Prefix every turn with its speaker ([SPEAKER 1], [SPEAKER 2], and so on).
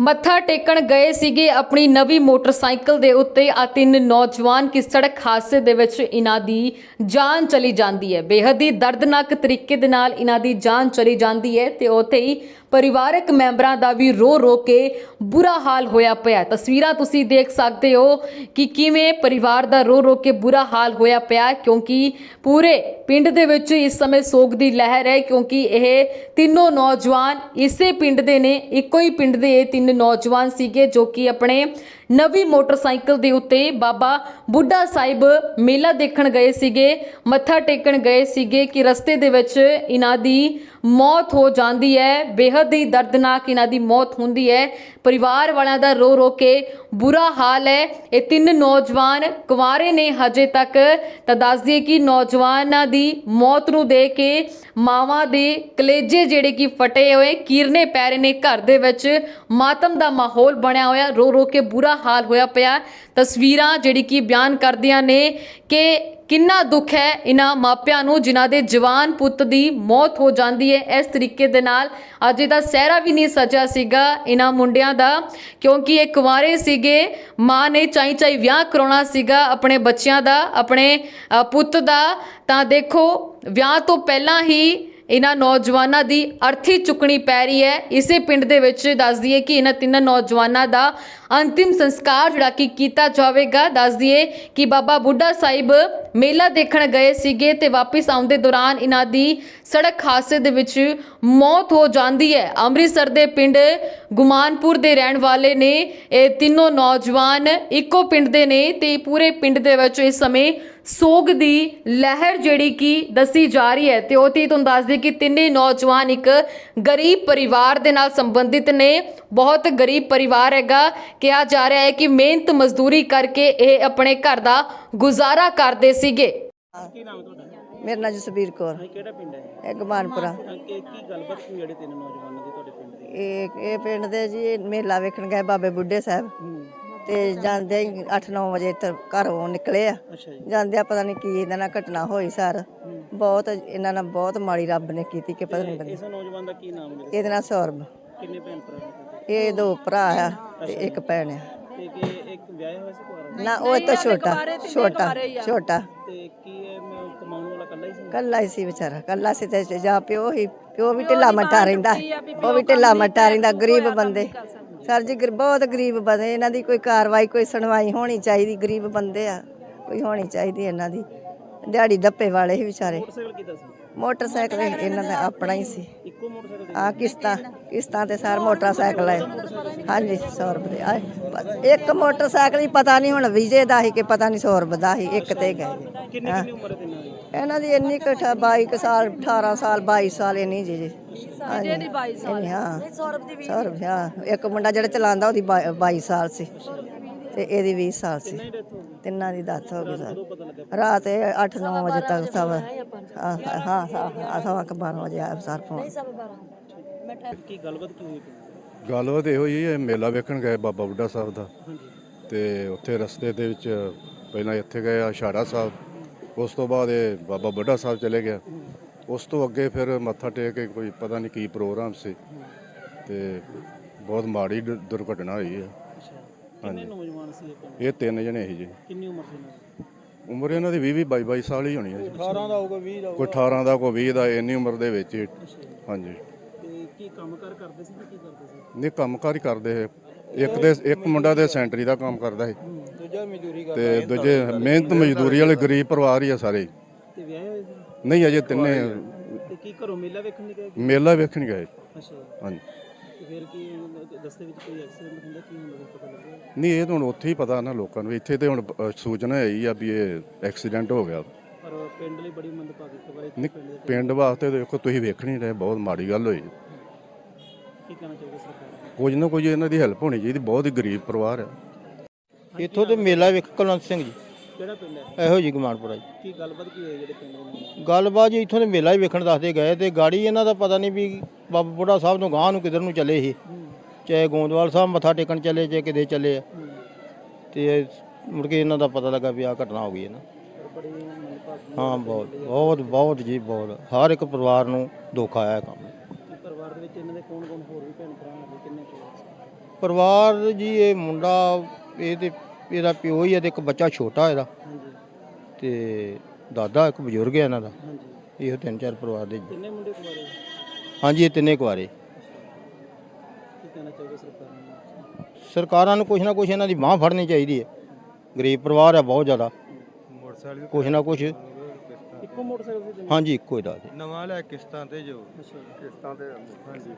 [SPEAKER 1] ਮੱਥਾ ਟੇਕਣ ਗਏ ਸੀਗੇ ਆਪਣੀ ਨਵੀਂ ਮੋਟਰਸਾਈਕਲ ਦੇ ਉੱਤੇ ਆ ਤਿੰਨ ਨੌਜਵਾਨ ਕਿ ਸੜਕ ਹਾਦਸੇ ਦੇ ਵਿੱਚ ਇਹਨਾਂ ਦੀ ਜਾਨ ਚਲੀ ਜਾਂਦੀ ਹੈ। ਬੇਹੱਦ ਹੀ ਦਰਦਨਾਕ ਤਰੀਕੇ ਦੇ ਨਾਲ ਇਹਨਾਂ ਦੀ ਜਾਨ ਚਲੀ ਜਾਂਦੀ ਹੈ ਤੇ ਉੱਥੇ ਹੀ ਪਰਿਵਾਰਕ ਮੈਂਬਰਾਂ ਦਾ ਵੀ ਰੋ ਰੋ ਕੇ ਬੁਰਾ ਹਾਲ ਹੋਇਆ ਪਿਆ। ਤਸਵੀਰਾਂ ਤੁਸੀਂ ਦੇਖ ਸਕਦੇ ਹੋ ਕਿ ਕਿਵੇਂ ਪਰਿਵਾਰ ਦਾ ਰੋ ਰੋ ਕੇ ਬੁਰਾ ਹਾਲ ਹੋਇਆ ਪਿਆ ਕਿਉਂਕਿ ਪੂਰੇ ਪਿੰਡ ਦੇ ਵਿੱਚ ਇਸ ਸਮੇਂ ਸੋਗ ਦੀ ਲਹਿਰ ਹੈ ਕਿਉਂਕਿ ਇਹ ਤਿੰਨੋਂ ਨੌਜਵਾਨ ਇਸੇ ਪਿੰਡ ਦੇ ਨੇ, ਇੱਕੋ ਹੀ ਪਿੰਡ ਦੇ ਇਹ ਤਿੰਨ ਨੌਜਵਾਨ ਸੀਗੇ ਜੋ ਕਿ ਆਪਣੇ ਨਵੀਂ ਮੋਟਰਸਾਈਕਲ ਦੇ ਉੱਤੇ ਬਾਬਾ ਬੁੱਢਾ ਸਾਹਿਬ ਮੇਲਾ ਦੇਖਣ ਗਏ ਸੀਗੇ, ਮੱਥਾ ਟੇਕਣ ਗਏ ਸੀਗੇ ਕਿ ਰਸਤੇ ਦੇ ਵਿੱਚ ਇਹਨਾਂ ਦੀ ਮੌਤ ਹੋ ਜਾਂਦੀ ਹੈ, ਬੇਹੱਦ ਹੀ ਦਰਦਨਾਕ ਇਹਨਾਂ ਦੀ ਮੌਤ ਹੁੰਦੀ ਹੈ। ਪਰਿਵਾਰ ਵਾਲਿਆਂ ਦਾ ਰੋ ਰੋ ਕੇ ਬੁਰਾ ਹਾਲ ਹੈ। ਇਹ ਤਿੰਨ ਨੌਜਵਾਨ ਕੁਆਰੇ ਨੇ ਹਜੇ ਤੱਕ। ਤਾਂ ਦੱਸ ਦਈਏ ਕਿ ਨੌਜਵਾਨਾਂ ਦੀ ਮੌਤ ਨੂੰ ਦੇ ਕੇ ਮਾਵਾਂ ਦੇ ਕਲੇਜੇ ਜਿਹੜੇ ਕਿ ਫਟੇ ਹੋਏ, ਕੀਰਨੇ ਪੈ ਰਹੇ ਨੇ। ਘਰ ਦੇ ਵਿੱਚ ਮਾਤਮ ਦਾ ਮਾਹੌਲ ਬਣਿਆ ਹੋਇਆ ਰੋ ਰੋ ਕੇ ਬੁਰਾ ਹਾਲ ਹੋਇਆ ਪਿਆ ਤਸਵੀਰਾਂ ਜਿਹੜੀ ਕਿ ਬਿਆਨ ਕਰਦੀਆਂ ਨੇ ਕਿ ਕਿੰਨਾ ਦੁੱਖ ਹੈ ਇਹਨਾਂ ਮਾਪਿਆਂ ਨੂੰ, ਜਿਨ੍ਹਾਂ ਦੇ ਜਵਾਨ ਪੁੱਤ ਦੀ ਮੌਤ ਹੋ ਜਾਂਦੀ ਹੈ। ਇਸ ਤਰੀਕੇ ਦੇ ਨਾਲ ਅੱਜ ਇਹਦਾ ਸਹਿਰਾ ਵੀ ਨਹੀਂ ਸਜਿਆ ਸੀਗਾ ਇਹਨਾਂ ਮੁੰਡਿਆਂ ਦਾ, ਕਿਉਂਕਿ ਇਹ ਕੁਵਾਰੇ ਸੀਗੇ। ਮਾਂ ਨੇ ਚਾਈ ਚਾਈ ਵਿਆਹ ਕਰਾਉਣਾ ਸੀਗਾ ਆਪਣੇ ਬੱਚਿਆਂ ਦਾ, ਆਪਣੇ ਪੁੱਤ ਦਾ। ਤਾਂ ਦੇਖੋ, ਵਿਆਹ ਤੋਂ ਪਹਿਲਾਂ ਹੀ ਇਹਨਾਂ ਨੌਜਵਾਨਾਂ ਦੀ ਅਰਥੀ ਚੁੱਕਣੀ ਪੈ ਰਹੀ ਹੈ। ਇਸੇ ਪਿੰਡ ਦੇ ਵਿੱਚ ਦੱਸ ਦਈਏ ਕਿ ਇਹਨਾਂ ਤਿੰਨਾਂ ਨੌਜਵਾਨਾਂ ਦਾ ਅੰਤਿਮ ਸੰਸਕਾਰ ਜਿਹੜਾ ਕਿ ਕੀਤਾ ਜਾਵੇਗਾ। ਦੱਸ ਦਈਏ ਕਿ ਬਾਬਾ ਬੁੱਢਾ ਸਾਹਿਬ ਮੇਲਾ ਦੇਖਣ ਗਏ ਸੀਗੇ ਤੇ ਵਾਪਸ ਆਉਂਦੇ ਦੌਰਾਨ ਇਹਨਾਂ ਦੀ ਸੜਕ ਹਾਦਸੇ ਦੇ ਵਿੱਚ ਮੌਤ ਹੋ ਜਾਂਦੀ ਹੈ। ਅੰਮ੍ਰਿਤਸਰ ਦੇ ਪਿੰਡ ਗੁਮਾਨਪੁਰ ਦੇ ਰਹਿਣ ਵਾਲੇ ਨੇ ਇਹ ਤਿੰਨੋਂ ਨੌਜਵਾਨ ਇੱਕੋ ਪਿੰਡ ਦੇ ਨੇ ਤੇ ਪੂਰੇ ਪਿੰਡ ਦੇ ਵਿੱਚ ਇਸ ਸਮੇਂ ਸੋਗ ਦੀ ਲਹਿਰ ਜਿਹੜੀ ਕਿ ਦੱਸੀ ਜਾ ਰਹੀ ਹੈ ਤੇ ਉਹ ਤੀ ਤੁਹਾਨੂੰ ਦੱਸ ਦਈਏ ਕਿ ਤਿੰਨੇ ਨੌਜਵਾਨ ਇੱਕ ਗਰੀਬ ਪਰਿਵਾਰ ਦੇ ਨਾਲ ਸੰਬੰਧਿਤ ਨੇ। ਬਹੁਤ ਗਰੀਬ ਪਰਿਵਾਰ ਹੈਗਾ। ਕਿਹਾ ਜਾ ਰਿਹਾ ਹੈ ਕਿ ਮਿਹਨਤ ਮਜ਼ਦੂਰੀ ਕਰਕੇ ਇਹ ਆਪਣੇ ਘਰ ਦਾ ਗੁਜ਼ਾਰਾ ਕਰਦੇ ਸੀਗੇ।
[SPEAKER 2] ਕੀ ਨਾਮ ਹੈ ਤੁਹਾਡਾ?
[SPEAKER 3] ਮੇਰਾ ਨਾਂ ਜਸਬੀਰ ਕੌਰ।
[SPEAKER 2] ਇਹ ਕਿਹੜਾ ਪਿੰਡ ਹੈ?
[SPEAKER 3] ਇਹ ਗਮਾਨਪੁਰਾ
[SPEAKER 2] ਅਹ ਕੀ ਕੀ ਗੱਲਬਾਤ ਹੋਈ ਜਿਹੜੇ ਤਿੰਨ ਨੌਜਵਾਨਾਂ ਦੀ ਤੁਹਾਡੇ ਪਿੰਡ ਦੀ?
[SPEAKER 3] ਇਹ ਇਹ ਪਿੰਡ ਦੇ ਜੀ ਮੇਲਾ ਵੇਖਣ ਗਏ ਬਾਬੇ ਬੁੱਢੇ ਸਾਹਿਬ। ਤੇ ਜਾਂਦੇ 8-9 ਵਜੇ ਇੱਥੇ ਘਰੋਂ ਨਿਕਲੇ ਆ।
[SPEAKER 2] ਅੱਛਾ ਜੀ।
[SPEAKER 3] ਜਾਂਦੇ ਆ ਪਤਾ ਨਹੀਂ ਕੀ ਇਹਨਾਂ ਨਾਲ ਘਟਨਾ ਹੋਈ ਸਰ। ਬਹੁਤ ਇਹਨਾਂ ਨਾਲ ਬਹੁਤ ਮਾੜੀ ਰੱਬ ਨੇ ਕੀਤੀ ਕਿ ਪਤਾ ਨਹੀਂ ਬੰਦੇ
[SPEAKER 2] ਇਸ ਨੌਜਵਾਨ ਦਾ ਕੀ ਨਾਮ ਹੈ?
[SPEAKER 3] ਇਹਦੇ ਨਾਲ ਸੌਰਬ
[SPEAKER 2] ਕਿੰਨੇ ਭੈਣ ਭਰਾ ਨੇ?
[SPEAKER 3] ਇਹ ਦੋ ਭਰਾ ਆ ਤੇ ਇੱਕ ਭੈਣ ਆ।
[SPEAKER 2] ਤੇ ਕਿ ਇੱਕ ਵਿਆਹਿਆ ਹੋਇਆ ਸੀ ਕੁਆਰਾ
[SPEAKER 3] ਨਾ ਉਹ ਤਾਂ ਛੋਟਾ ਛੋਟਾ ਛੋਟਾ।
[SPEAKER 2] ਤੇ ਕੀ ਇਹ ਮ- ਕਮਾਉਣ ਵਾਲਾ ਇਕੱਲਾ ਹੀ ਸੀ?
[SPEAKER 3] ਕੱਲਾ ਹੀ ਸੀ ਵਿਚਾਰਾ ਕੱਲਾ ਸੀ ਤੇ ਜਾਂ ਪਿਓ ਹੀ ਪਿਓ ਵੀ ਢਿੱਲਾ ਮੱਠਾ ਰਹਿੰਦਾ ਉਹ ਵੀ ਢਿੱਲਾ ਮੱਠਾ ਰਹਿੰਦਾ ਗਰੀਬ ਬੰਦੇ। ਸਰ ਜੀ ਗਰ- ਬਹੁਤ ਗਰੀਬ ਬੰਦੇ ਇਹਨਾਂ ਦੀ ਕੋਈ ਕਾਰਵਾਈ ਕੋਈ ਸੁਣਵਾਈ ਹੋਣੀ ਚਾਹੀਦੀ ਗਰੀਬ ਬੰਦੇ ਆ ਕੋਈ ਹੋਣੀ ਚਾਹੀਦੀ ਇਹਨਾਂ ਦੀ। ਦਿਹਾੜੀ ਦੱਪੇ ਵਾਲੇ ਹੀ ਵਿਚਾਰੇ।
[SPEAKER 2] ਮੋਟਰਸਾਈਕਲ ਕਿੱਦਾਂ ਸੀ?
[SPEAKER 3] ਮੋਟਰਸਾਈਕਲ ਇਹਨਾਂ ਦਾ ਆਪਣਾ ਹੀ ਸੀ।
[SPEAKER 2] ਇੱਕੋ ਮੋਟਰਸਾਈਕਲ ਤੇ
[SPEAKER 3] ਆ ਕਿਸ਼ਤਾਂ ਕਿਸ਼ਤਾਂ ਤੇ ਸਾਰ ਮੋਟਰਸਾਈਕਲ ਹੈ। ਹਾਂਜੀ 100 ਰੁਪਏ। ਆਏ ਇੱਕ ਮੋਟਰਸਾਈਕਲ ਹੀ ਪਤਾ ਨਹੀਂ ਹੁਣ ਵਿਜੇ ਦਾ ਹੀ ਕਿ ਪਤਾ ਨਹੀਂ 100 ਰੁਪਏ ਦਾ ਹੀ ਇੱਕ ਤੇ ਗਏ।
[SPEAKER 2] ਕਿੰਨੀ ਕਿੰਨੀ ਉਮਰ ਦੀ
[SPEAKER 3] ਇਹਨਾਂ ਦੀ ਇੰਨੀ ਕੁ ਅਠਾ- 22 ਕੁ ਸਾਲ 18 ਸਾਲ 22 ਸਾਲ ਇੰਨੀ ਜੀ ਜੀ। ਹਾਂਜੀ ਦੀ 22 ਸਾਲ। ਹਾਂ। ਸੌਰਵ ਦੀ 20 ਹਾਂ। ਇੱਕ ਮੁੰਡਾ ਜਿਹੜਾ ਚਲਾਉਂਦਾ ਉਹਦੀ 22 ਸਾਲ ਸੀ। ਤੇ ਇਹਦੀ 20 ਸਾਲ ਸੀ। ਤਿੰਨਾਂ ਦੀ ਦੱਤ ਹੋ ਗਈ ਸਰ। ਰਾਤ 8-9 ਵਜੇ ਤੱਕ ਸਭ ਹਾਂ ਹਾਂ ਹਾਂ ਸਵਾ ਕੁ 12 ਵਜੇ ਆਇਆ ਸਰ ਫੋਨ।
[SPEAKER 2] ਕੀ ਗੱਲਬਾਤ ਕੀ ਹੋਈ? ਪਿੰਡ
[SPEAKER 4] ਗੱਲਬਾਤ ਇਹੋ ਹੀ ਹੈ ਮੇਲਾ ਵੇਖਣ ਗਏ ਬਾਬਾ ਬੁੱਢਾ ਸਾਹਿਬ ਦਾ। ਤੇ ਉੱਥੇ ਰਸਤੇ ਦੇ ਵਿੱਚ ਪਹਿਲਾਂ ਇੱਥੇ ਗਏ ਆ ਸਾਹਿਬ ਉਸ ਤੋਂ ਬਾਅਦ ਇਹ ਬਾਬਾ ਬੁੱਢਾ ਸਾਹਿਬ ਚਲੇ ਗਿਆ। ਉਸ ਤੋਂ ਅੱਗੇ ਫਿਰ ਮੱਥਾ ਟੇਕ ਕੇ ਕੋਈ ਪਤਾ ਨਹੀਂ ਕੀ ਪ੍ਰੋਗਰਾਮ ਸੀ। ਤੇ ਬਹੁਤ ਮਾੜੀ ਦੁ- ਦੁਰਘਟਨਾ ਹੋਈ ਹੈ।
[SPEAKER 2] ਕਿੰਨੇ ਨੌਜਵਾਨ ਸੀ ਇਹ ਪਿੰਡ
[SPEAKER 4] ਇਹ ਤਿੰਨ ਜਣੇ ਸੀ ਜੀ।
[SPEAKER 2] ਕਿੰਨੀ ਉਮਰ ਸੀ ਇਹਨਾਂ ਦੀ?
[SPEAKER 4] ਉਮਰ ਇਹਨਾਂ ਦੀ 20 20 22 22 ਸਾਲ ਹੀ ਹੋਣੀ ਹੈ ਜੀ।
[SPEAKER 2] 18 ਦਾ ਹੋਊਗਾ 20 ਦਾ
[SPEAKER 4] ਕੋਈ 18 ਦਾ ਕੋਈ 20 ਦਾ ਇੰਨੀ ਉਮਰ ਦੇ ਵਿੱਚ ਹੀ। ਹਾਂਜੀ।
[SPEAKER 2] ਕੀ ਕੰਮ ਕਾਰ ਕਰਦੇ ਸੀ ਤੇ ਕੀ ਕਰਦੇ ਸੀ?
[SPEAKER 4] ਨਹੀਂ ਕੰਮਕਾਰ ਹੀ ਕਰਦੇ ਹੈ ਇੱਕ ਦੇ ਇੱਕ ਮੁੰਡਾ ਦੇ ਸੈਂਟਰੀ ਦਾ ਕੰਮ ਕਰਦਾ ਹੈ।
[SPEAKER 2] ਦੂਜਾ ਮਜ਼ਦੂਰੀ
[SPEAKER 4] ਤੇ ਦੂਜੇ ਮਿਹਨਤ ਮਜ਼ਦੂਰੀ ਵਾਲੇ ਗਰੀਬ ਪਰਿਵਾਰ ਹੀ ਆ ਸਾਰੇ।
[SPEAKER 2] ਤੇ ਵਿਆਹੇ ਹੋਏ ਸੀ?
[SPEAKER 4] ਨਹੀਂ ਅਜੇ ਤਿੰਨੇ
[SPEAKER 2] ਤੇ ਕੀ ਘਰੋਂ ਮੇਲਾ ਵੇਖਣ ਨਹੀਂ ਗਏ?
[SPEAKER 4] ਮੇਲਾ ਵੇਖਣ ਗਏ।
[SPEAKER 2] ਅੱਛਾ।
[SPEAKER 4] ਹਾਂਜੀ।
[SPEAKER 2] ਤੇ ਫਿਰ ਕੀ ਦਸਤੇ ਵਿੱਚ ਕੋਈ ਐਕਸੀਡੈਂਟ ਹੁੰਦਾ ਕੀ ਹੁੰਦਾ ਕੁਛ ਪਤਾ ਲੱਗਿਆ?
[SPEAKER 4] ਨਹੀਂ ਇਹ ਤਾਂ ਹੁਣ ਉੱਥੇ ਹੀ ਪਤਾ ਨਾ ਲੋਕਾਂ ਨੂੰ। ਇੱਥੇ ਤੇ ਹੁਣ ਅ, ਸੂਚਨਾ ਆਈ ਆ ਵੀ ਇਹ ਐਕਸੀਡੈਂਟ ਹੋ ਗਿਆ।
[SPEAKER 2] ਪਰ ਪਿੰਡ ਲਈ ਬੜੀ ਮੰਦਭਾਗੀ ਖਬਰ ਹੈ
[SPEAKER 4] ਨਹੀਂ,
[SPEAKER 2] ਪਿੰਡ
[SPEAKER 4] ਵਾਸਤੇ ਦੇਖੋ ਤੁਸੀਂ ਵੇਖ ਨਹੀਂ ਰਹੇ ਬਹੁਤ ਮਾੜੀ ਗੱਲ ਹੋਈ।
[SPEAKER 2] ਕੀ ਕਹਿਣਾ ਚਾਹੀਦਾ ਸਰਕਾਰ ਨੂੰ?
[SPEAKER 4] ਕੁਝ ਨਾ ਕੁਝ ਇਹਨਾਂ ਦੀ ਹੈਲਪ ਹੋਣੀ ਚਾਹੀਦੀ ਬਹੁਤ ਹੀ ਗਰੀਬ ਪਰਿਵਾਰ ਆ
[SPEAKER 5] ਇੱਥੋਂ ਤੇ ਮੇਲਾ ਵੇਖ ਕੁਲਵੰਤ ਸਿੰਘ ਜੀ।
[SPEAKER 2] ਕਿਹੜਾ ਪਿੰਡ ਹੈ?
[SPEAKER 5] ਇਹੋ ਜੀ ਗਮਾਨਪੁਰਾ ਜੀ।
[SPEAKER 2] ਕੀ ਗੱਲਬਾਤ ਕੀ ਹੋਈ ਜਿਹੜੇ ਪਿੰਡ ਨਾਲ
[SPEAKER 5] ਗੱਲਬਾਤ ਜੀ ਇੱਥੋਂ ਦੇ ਮੇਲਾ ਹੀ ਵੇਖਣ ਦੱਸਦੇ ਗਏ ਤੇ ਗਾੜੀ ਇਹਨਾਂ ਦਾ ਪਤਾ ਨਹੀਂ ਵੀ ਬਾਬਾ ਬੁੱਢਾ ਸਾਹਿਬ ਤੋਂ ਗਾਂ ਨੂੰ ਕਿਧਰ ਨੂੰ ਚੱਲੇ ਸੀ। ਚਾਹੇ ਗੋਂਦਵਾਲ ਸਾਹਿਬ ਮੱਥਾ ਟੇਕਣ ਚੱਲੇ ਚਾਹੇ ਕਿਤੇ ਚੱਲੇ ਆ। ਤੇ ਮੁੜ ਕੇ ਇਹਨਾਂ ਦਾ ਪਤਾ ਲੱਗਾ ਵੀ ਆ ਘਟਨਾ ਹੋ ਗਈ ਹੈ ਨਾ। ਹਾਂ ਬਹੁਤ ਬਹੁਤ ਬਹੁਤ ਜੀ ਬਹੁਤ। ਹਰ ਇੱਕ ਪਰਿਵਾਰ ਨੂੰ ਦੁੱਖ ਆਇਆ ਇਹ ਕੰਮ।
[SPEAKER 2] ਵਿੱਚ ਇਹਨਾਂ ਦੇ ਕੌਣ ਕੌਣ ਹੋਰ ਵੀ ਭੈਣ ਭਰਾ ਹੈਗੇ ਕਿੰਨੇ ਕੁ?
[SPEAKER 5] ਪਰਿਵਾਰ ਜੀ ਇਹ ਮੁੰਡਾ ਇਹ ਤੇ ਇਹਦਾ ਪਿਓ ਹੀ ਹੈ ਤੇ ਇੱਕ ਬੱਚਾ ਛੋਟਾ ਇਹਦਾ।
[SPEAKER 2] ਹਾਂਜੀ।
[SPEAKER 5] ਤੇ ਦਾਦਾ ਇੱਕ ਬਜ਼ੁਰਗ ਹੈ ਇਹਨਾਂ ਦਾ।
[SPEAKER 2] ਹਾਂਜੀ।
[SPEAKER 5] ਇਹੋ ਤਿੰਨ ਚਾਰ ਪਰਿਵਾਰ ਦੇ ਜੀ।
[SPEAKER 2] ਕਿੰਨੇ ਮੁੰਡੇ ਕੁਆਰੇ
[SPEAKER 5] ਹਾਂਜੀ ਇਹ ਤਿੰਨੇ ਕੁਆਰੇ
[SPEAKER 2] ਕੀ ਕਹਿਣਾ ਚਾਹੋਗੇ ਸਰਕਾਰ ਨੂੰ?
[SPEAKER 5] ਸਰਕਾਰਾਂ ਨੂੰ ਕੁਛ ਨਾ ਕੁਛ ਇਹਨਾਂ ਦੀ ਬਾਹ ਫੜਨੀ ਚਾਹੀਦੀ ਹੈ। ਗਰੀਬ ਪਰਿਵਾਰ ਹੈ ਬਹੁਤ ਜ਼ਿਆਦਾ। ਕੁਛ ਨਾ ਕੁਛ
[SPEAKER 2] ਇੱਕੋ ਮੋਟਰਸਾਈਕਲ ਤੇ
[SPEAKER 5] ਹਾਂਜੀ ਇੱਕੋ ਹੀ ਦਾ ਜੀ।
[SPEAKER 6] ਨਵਾਂ ਲੈ ਕਿਸ਼ਤਾਂ ਤੇ ਜੋ।
[SPEAKER 2] ਅੱਛਾ
[SPEAKER 6] ਕਿਸ਼ਤਾਂ ਤੇ ਹਾਂਜੀ।